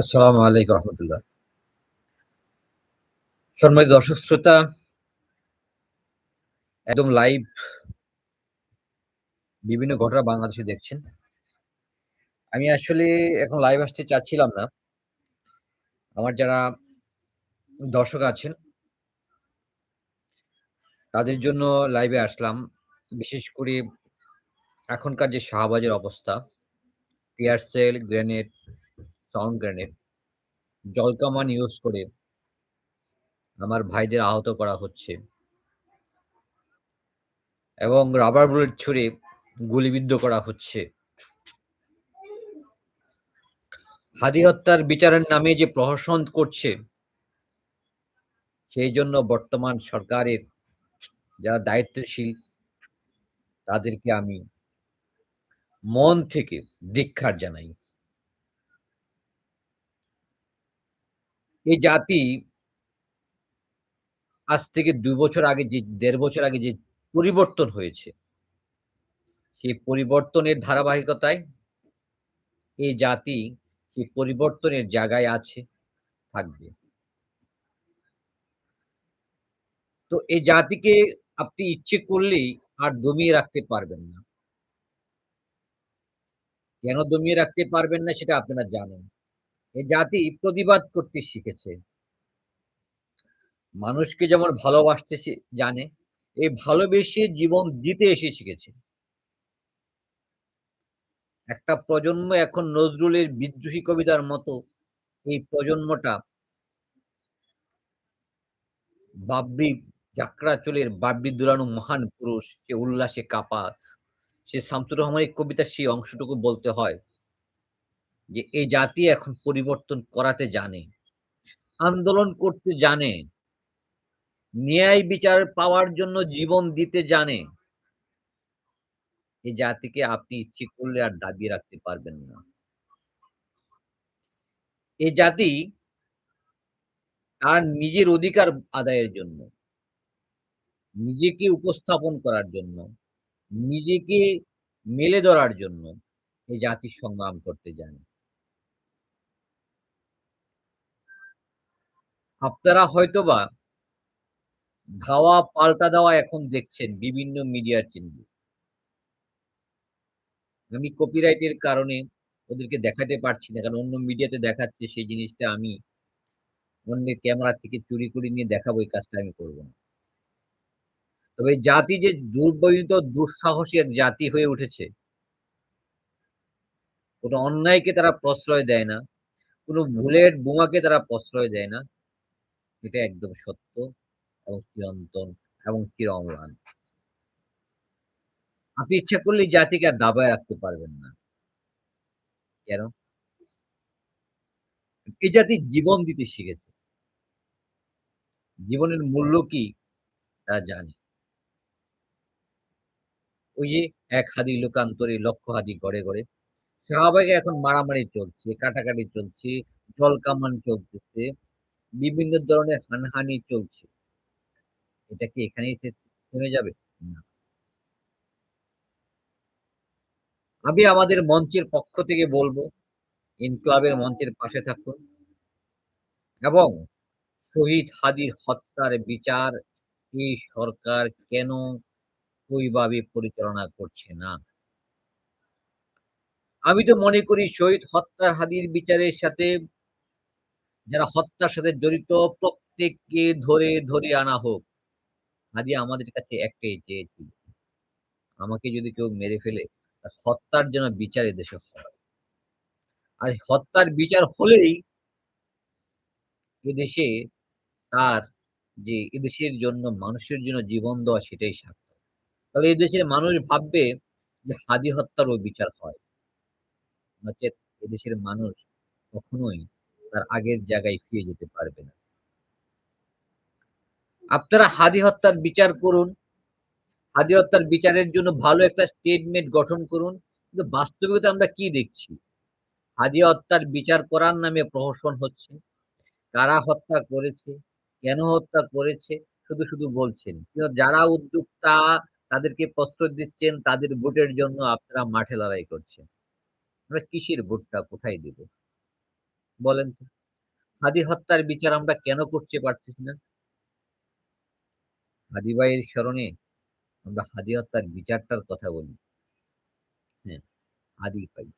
আসসালামু আলাইকুম রহমতুল্লাহ। সম্মানিত দর্শক শ্রোতা একদম লাইভ বিভিন্ন ঘটনা বাংলাদেশে দেখছেন। আমি আসলে এখন লাইভ আসতে চাচ্ছিলাম না। আমার যারা দর্শক আছেন তাদের জন্য লাইভে আসলাম। বিশেষ করে এখনকার যে শাহবাজের অবস্থা, tear shell, grenade, sound grenade, জলকামান use করে আমার ভাইদের আহত করা হচ্ছে। এবং রাবার বুলেট ছুড়ে গুলিবিদ্ধ করা হচ্ছে। হাদি হত্যার বিচারের নামে যে প্রহসন করছে সেই জন্য বর্তমান সরকারের যারা দায়িত্বশীল তাদেরকে আমি মন থেকে ধিক্ষার জানাই। এই জাতি আজ থেকে ২ বছর আগে যে ১.৫ বছর আগে যে পরিবর্তন হয়েছে সেই পরিবর্তনের ধারাবাহিকতায় এই জাতি সেই পরিবর্তনের জায়গায় আছে, থাকবে। তো এই জাতিকে আপনি ইচ্ছে করলেই আর দমিয়ে রাখতে পারবেন না। কেন দমিয়ে রাখতে পারবেন না সেটা আপনারা জানেন। এই জাতি প্রতিবাদ করতে শিখেছে। মানুষকে যেমন ভালোবাসতে জানে, এই ভালোবেসে জীবন দিতে এসে শিখেছে। একটা প্রজন্ম এখন নজরুলের বিদ্রোহী কবিতার মতো এই প্রজন্মটা বাবরি চুলের বাবরি দুরানো মহান পুরুষ, সে উল্লাসে কাঁপা। সে শামসুর রহমানের কবিতার সেই অংশটুকু বলতে হয় যে এই জাতি এখন পরিবর্তন করাতে জানে। আন্দোলন করতে জানে। ন্যায় বিচার পাওয়ার জন্য জীবন দিতে জানে। এই জাতিকে আপনি ইচ্ছে করলে আর দাবিয়ে রাখতে পারবেন না। এই জাতি তার নিজের অধিকার আদায়ের জন্য নিজেকে উপস্থাপন করার জন্য, নিজেকে মেলে ধরার জন্য এই জাতি সংগ্রাম করতে জানে। আপনারা হয়তোবা ধাওয়া পাল্টা দেওয়া এখন দেখছেন বিভিন্ন মিডিয়ার চিহ্নে। আমি কপিরাইটের কারণে ওদেরকে দেখাতে পারছি না। কারণ অন্য মিডিয়াতে দেখাচ্ছে সেই জিনিসটা আমি অন্যের ক্যামেরা থেকে চুরি করে নিয়ে দেখাবো, এই কাজটা আমি করব না। তবে জাতি যে দুর্বৃত্ত দুঃসাহসী এক জাতি হয়ে উঠেছে, কোনো অন্যায়কে তারা প্রশ্রয় দেয় না। কোনো বুলেট বোমাকে তারা প্রশ্রয় দেয় না। এটা একদম সত্য এবং চিরন্তন এবং চির অম্লান। আপনি ইচ্ছা করলে জাতিকে আর দাবায় রাখতে পারবেন না। কেন? এই জাতি জীবন দিতে শিখেছে। জীবনের মূল্য কি তারা জানে। ওই যে এক হাদি লোকান্তরে লক্ষ হাদি গড়ে, গড়ে। শাহবাগে এখন মারামারি চলছে, কাটাকাটি চলছে, জলকামান চলতেছে, বিভিন্ন ধরনের হানাহানি চলছে। এটা কি এখানেই থেমে যাবে? না। আমি আমাদের মঞ্চের পক্ষ থেকে বলব, ইনকিলাবের মঞ্চের পাশে থাকুন। এবং শহীদ হাদির হত্যার বিচার এই সরকার কেন ওইভাবে পরিচালনা করছে না? আমি তো মনে করি শহীদ হত্যার হাদির বিচারের সাথে যারা হত্যার সাথে জড়িত প্রত্যেককে ধরে, ধরে আনা হোক। হাদি আমাদের কাছে একটাই চেয়েছিল। আমাকে যদি কেউ মেরে ফেলে হত্যার যেন বিচার এদেশে হয়। আর হত্যার বিচার হলেই এদেশে তার যে এদেশের জন্য মানুষের জন্য জীবন দেওয়া সেটাই সার্থক। তাহলে এদেশের মানুষ ভাববে যে হাদি হত্যারও বিচার হয়। নচেৎ এদেশের মানুষ কখনোই তার আগের জায়গায় ফিরে যেতে পারবে না। আপনারা হাদি হত্যার বিচার করুন। হাদি হত্যার বিচারের জন্য ভালো একটা স্টেটমেন্ট গঠন করুন। কিন্তু বাস্তবিকতা আমরা কি দেখছি? হাদি হত্যার বিচার করার নামে প্রহসন হচ্ছে। কারা হত্যা করেছে, কেন হত্যা করেছে শুধু, শুধু বলছেন। যারা উদ্যোক্তা তাদেরকে প্রশ্রয় দিচ্ছেন তাদের ভোটের জন্য আপনারা মাঠে লড়াই করছেন। আমরা কিসের ভোটটা কোথায় দিব? বলেন তো? হাদি হত্যার বিচার আমরা কেন করতে পারতেছি না? হাদি ভাইয়ের স্মরণে আমরা হাদি হত্যার বিচারটার কথা বলি। হ্যাঁ, হাদি ভাই।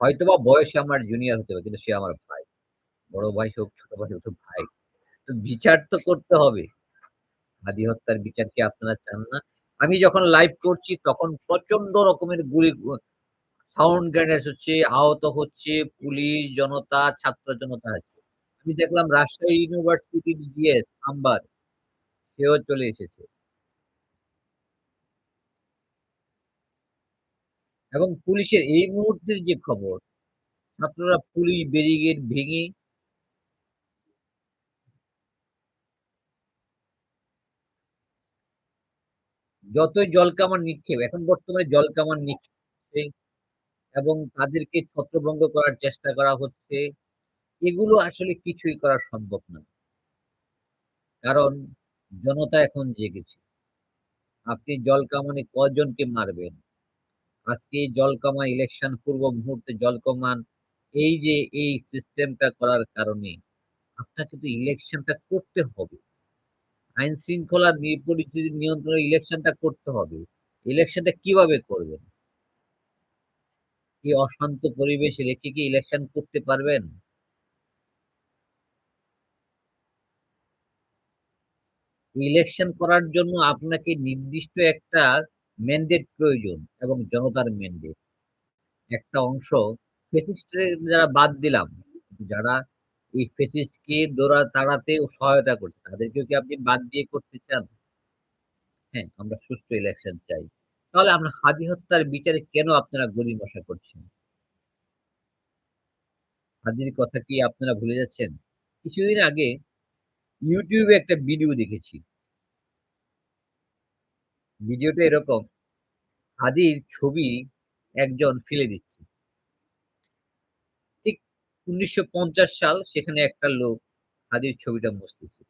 হয়তোবা বয়সে আমার জুনিয়র হতে পারে কিন্তু সে আমার ভাই। বড় ভাই হোক, ছোট ভাই হোক, ভাই। তো বিচার তো করতে হবে। হাদি হত্যার বিচার কি আপনারা চান না? আমি যখন লাইভ করছি তখন প্রচণ্ড রকমের গুলি সাউন্ড গ্রেনেড হচ্ছে, আহত হচ্ছে, পুলিশ, জনতা, ছাত্র জনতা আছে। আমি দেখলাম রাজশাহী ইউনিভার্সিটির জিএস আম্বার সেও চলে এসেছে। এবং পুলিশের এই মুহূর্তের যে খবর, ছাত্ররা পুলিশ ব্যারিকেড ভেঙে যতই জলকামান নিক্ষেপ, এখন বর্তমানে জলকামান নিক্ষেপ এবং তাদেরকে ছত্রভঙ্গ করার চেষ্টা করা হচ্ছে। এগুলো আসলে কিছুই করা সম্ভব না। কারণ জনতা এখন জেগেছে। আপনি জলকামানে কজনকে মারবেন? আজকে জলকামান ইলেকশন পূর্ব মুহূর্তে জলকামান এই যে এই সিস্টেমটা করার কারণে আপনাকে তো ইলেকশনটা করতে হবে। আইন শৃঙ্খলা নি পরিস্থিতি নিয়ন্ত্রণে ইলেকশনটা করতে হবে। ইলেকশনটা কীভাবে করবেন? এই অশান্ত পরিবেশ রেখে কি ইলেকশন করতে পারবেন? ইলেকশন করার জন্য আপনাকে নির্দিষ্ট একটা ম্যান্ডেট প্রয়োজন এবং জনতার ম্যান্ডেট। একটা অংশ ফ্যাসিস্টের যারা বাদ দিলাম, যারা এই ফেসিস্টকে দৌড়া তাড়াতে সহায়তা করছে, তাদেরকেও কি আপনি বাদ দিয়ে করতে চান? হ্যাঁ, আমরা সুষ্ঠু ইলেকশন চাই। তাহলে আমরা হাদি হত্যার বিচারে কেন আপনারা গড়িমসা করছেন? হাদির কথা কি আপনারা ভুলে যাচ্ছেন? কিছুদিন আগে ইউটিউবে একটা ভিডিও দেখেছি। ভিডিওটা এরকম, হাদির ছবি একজন ফেলে দিচ্ছে। ঠিক ১৯৫০ সাল সেখানে একটা লোক হাদির ছবিটা মুছতেছে।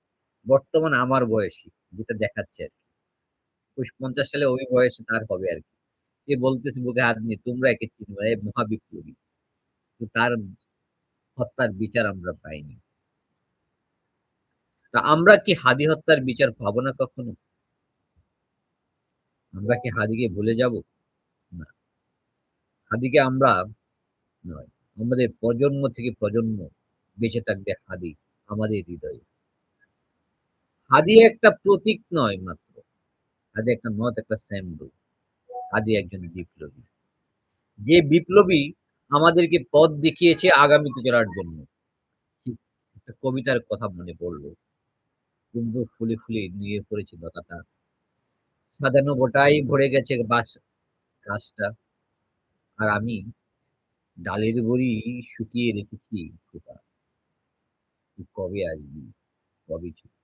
বর্তমান আমার বয়সী যেটা দেখাচ্ছে আরকি। ওই ৫০ সালে ওই বয়সে তার হবে আরকি। সে বলতেছে বুকে হাত নিয়ে, "তোমরা একে চিনবা, এ মহাবিপ্লবী।" তো তার হত্যার বিচার আমরা পাইনি। তা আমরা কি হাদি হত্যার বিচার পাবো না কখনো? আমরা কি হাদিকে ভুলে যাব? না। হাদিকে আমরা নয়। আমাদের প্রজন্ম থেকে প্রজন্ম বেঁচে থাকবে হাদি আমাদের হৃদয়ে। হাদি একটা প্রতীক নয় মাত্র। হাদি একটা নট একটা symbol হাদি একজন বিপ্লবী। যে বিপ্লবী আমাদেরকে পথ দেখিয়েছে আগামীতে চলার জন্য। একটা কবিতার কথা মনে পড়ল। কুমড়ো ফুলে, ফুলে নিয়ে পড়েছে লতাটা। সাজানো গোটাই ভরে গেছে বাস গাছটা। আর আমি ডালের বড়ি শুকিয়ে রেখেছি খোকা। কবে আসবি? কবে ছুটি?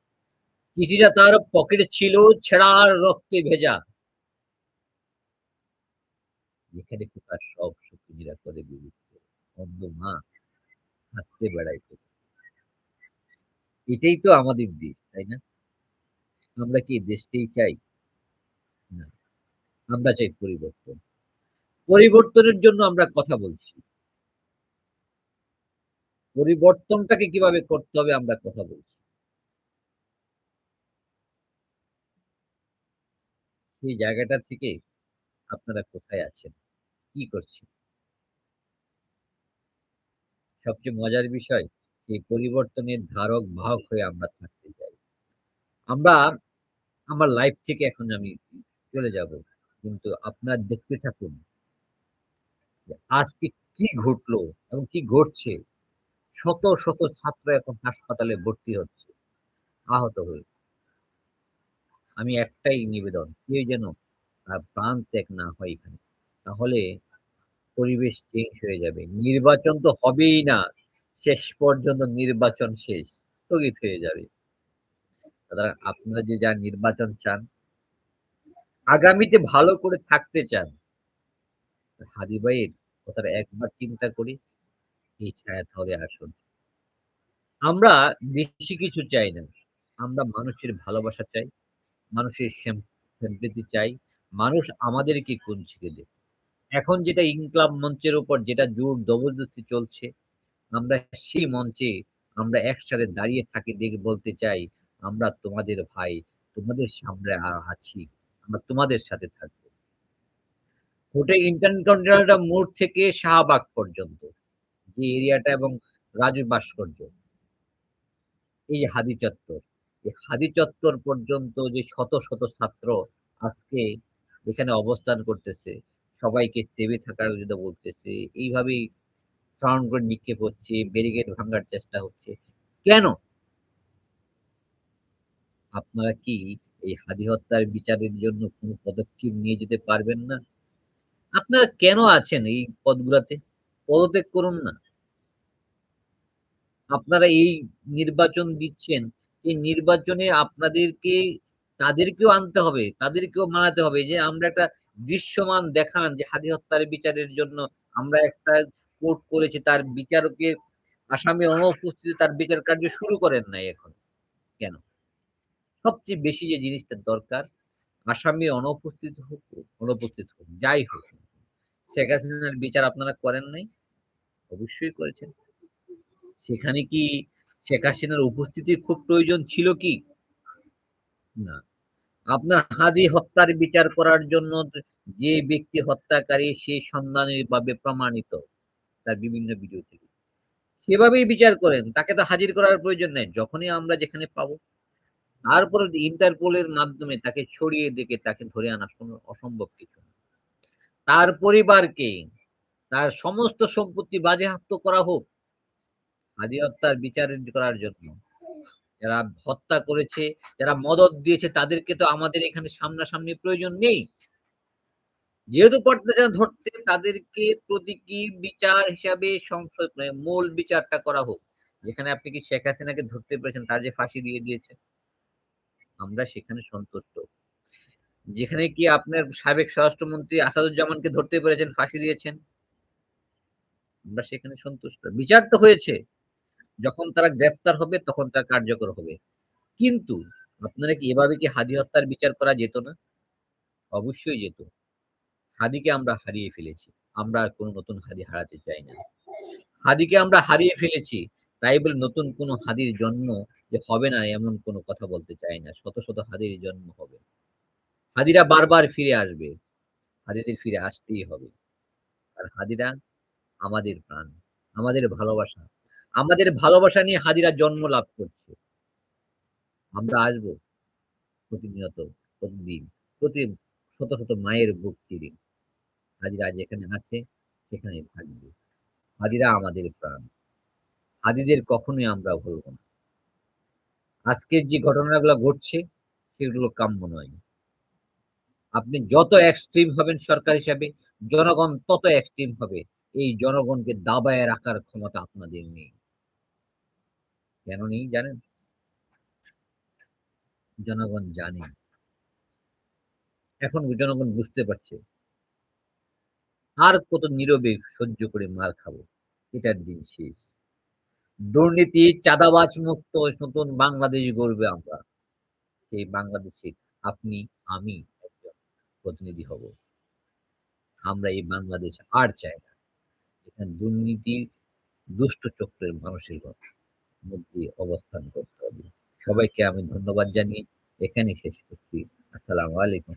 চিঠিটা তার পকেটে ছিল ছেঁড়া আর রক্তে ভেজা। যেখানে খোকা সব শকুনিরা করে বিলুপ্ত। অন্ধ মা হাঁটতে বেড়াইত। এটাই তো আমাদের দেশ, তাই না? আমরা কি দেশটাই চাই? না। আমরা চাই পরিবর্তন। পরিবর্তনের জন্য আমরা কথা বলছি। পরিবর্তনটাকে কীভাবে করতে হবে আমরা কথা বলছি। সেই জায়গাটা থেকে আপনারা কোথায় আছেন? কি করছেন? সবচেয়ে মজার বিষয় এই পরিবর্তনের ধারক বাহক হয়ে আমরা থাকতে চাই। আমরা আমার লাইফ থেকে এখন আমি চলে যাব। কিন্তু আপনার দেখতে থাকুন। আজকে কি ঘটলো এবং কি ঘটছে। শত, শত ছাত্র এখন হাসপাতালে ভর্তি হচ্ছে। আহত হয়ে। আমি একটাই নিবেদন, কেউ যেন তার প্রাণ ত্যাগ না হয় এখানে। তাহলে পরিবেশ চেঞ্জ হয়ে যাবে। নির্বাচন তো হবেই না। শেষ পর্যন্ত নির্বাচন শেষ। স্থগিত হয়ে যাবে। সুতরাং আপনারা যে যা নির্বাচন চান আগামীতে ভালো করে থাকতে চান। হাদি ভাইয়ের কথাটা একবার চিন্তা করি, এই ছায়াতলে আসুন। আমরা বেশি কিছু চাই না। আমরা মানুষের ভালোবাসা চাই, মানুষের সেম চাই। মানুষ আমাদেরকে কুঞ্চিকে দেয়। এখন যেটা ইনকলাব মঞ্চের উপর যেটা জোর জবরদস্তি চলছে আমরা সেই মঞ্চে আমরা একসাথে দাঁড়িয়ে থাকি দেখে বলতে চাই, আমরা তোমাদের ভাই, তোমাদের সামনে আছি। আমরা তোমাদের সাথে থাকব। হোটেল ইন্টারকন্টিনেন্টাল মোড় থেকে শাহবাগ পর্যন্ত যে এরিয়াটা এবং রাজু ভাস্কর্য। এই হাদি চত্বর। হাদি চত্বর পর্যন্ত যে শত, শত ছাত্র আজকে এখানে অবস্থান করতেছে, সবাইকে থেমে থাকার জন্য বলতেছে। এইভাবেই সাউন্ড করে নিক্ষেপ হচ্ছে, ব্যারিকেড ভাঙ্গার চেষ্টা হচ্ছে। কেন? আপনারা কি এই হাদি হত্যার বিচারের জন্য কোন পদক্ষেপ নিয়ে যেতে পারবেন না? আপনারা কেন আছেন এই পদগুলাতে? পদত্যাগ করুন না। আপনারা এই নির্বাচন দিচ্ছেন, এই নির্বাচনে আপনাদেরকে তাদেরকেও আনতে হবে, তাদেরকেও মানাতে হবে যে আমরা একটা দৃশ্যমান দেখান যে হাদি হত্যার বিচারের জন্য আমরা একটা কোর্ট করেছি তার বিচারকের আসামি অনুপস্থিতিতে তার বিচার কার্য শুরু করেন নাই এখন। কেন? সবচেয়ে বেশি যে জিনিসটা দরকার আসামি অনুপস্থিত হোক, অনুপস্থিত হোক, যাই হোক। শেখ হাসিনার বিচার আপনারা করেন নাই? অবশ্যই করেছেন। সেখানে কি শেখ হাসিনার উপস্থিতির খুব প্রয়োজন ছিল কি? না। আপনার হাদি হত্যার বিচার করার জন্য যে ব্যক্তি হত্যাকারী, সে সন্ধানীভাবে প্রমাণিত তার বিভিন্ন ভিডিও থেকে। সেভাবেই বিচার করেন। তাকে তো হাজির করার প্রয়োজন নেই যখনই আমরা যেখানে পাবো। তারপরে ইন্টারপোলের মাধ্যমে তাকে ছড়িয়ে দেখে তাকে ধরে আনা অসম্ভব কিছু তার পরিবারকে তার সমস্ত সম্পত্তি বাজেয়াপ্ত করা হোক। হাদি হত্যার বিচার করার জন্য। যারা হত্যা করেছে, যারা মদত দিয়েছে তাদেরকে তো আমাদের এখানে সামনাসামনি প্রয়োজন নেই। যেহেতু পারতেছে ধরতে তাদেরকে প্রতীকী বিচার হিসাবে সংসদ মানে মূল বিচারটা করা হোক। যেখানে আপনি কি শেখ হাসিনাকে ধরতে পেরেছেন তার যে ফাঁসি দিয়ে দিয়েছে। আমরা সেখানে সন্তুষ্ট। যেখানে কি আপনার সাবেক স্বরাষ্ট্রমন্ত্রী আসাদুজ্জামানকে ধরতে পেরেছেন, ফাঁসি দিয়েছেন। আমরা সেখানে সন্তুষ্ট। বিচার তো হয়েছে। যখন তারা গ্রেফতার হবে তখন তা কার্যকর হবে। কিন্তু আপনারা কি এভাবে কি হাদি হত্যার বিচার করা যেত না? অবশ্যই যেত। হাদিকে আমরা হারিয়ে ফেলেছি। আমরা আর কোন নতুন হাদি হারাতে চাই না। হাদিকে আমরা হারিয়ে ফেলেছি। তাই বলে নতুন কোনো হাদির জন্ম যে হবে না এমন কোনো কথা বলতে চাই না। শত, শত হাদির জন্ম হবে। হাদিরা বারবার ফিরে আসবে। হাদিদের ফিরে আসতেই হবে। আর হাদিরা আমাদের প্রাণ, আমাদের ভালোবাসা। আমাদের ভালোবাসা নিয়ে হাদিরা জন্ম লাভ করছে। আমরা আসব প্রতিনিয়ত, প্রতিদিন, প্রতি শত, শত মায়ের বুক। হাদিরা যেখানে আছে সেখানে থাকবে। হাজিরা আমাদের প্রাণ। হাদিদের কখনোই আমরা ভুলব না। আজকের যে ঘটনাগুলো ঘটছে সেগুলো কাম্য নয়। আপনি যত এক্সট্রিম হবেন সরকার হিসাবে জনগণ তত এক্সট্রিম হবে। এই জনগণকে দাবায় রাখার ক্ষমতা আপনাদের নেই। কেন নেই জানেন? জনগণ জানে। এখন জনগণ বুঝতে পারছে। আর কত নীরবে সহ্য করে মার খাব। এটার দিন শেষ। দুর্নীতি, চাঁদাবাজ মুক্ত নতুন বাংলাদেশ গড়বে আমরা। সেই বাংলাদেশে আপনি, আমি একজন প্রতিনিধি হব। আমরা এই বাংলাদেশ আর চাই না। এখানে দুর্নীতি, দুষ্ট চক্রের মানুষের মধ্যে অবস্থান করতে হবে। সবাইকে আমি ধন্যবাদ জানিয়ে এখানেই শেষ করছি। আসসালামু আলাইকুম।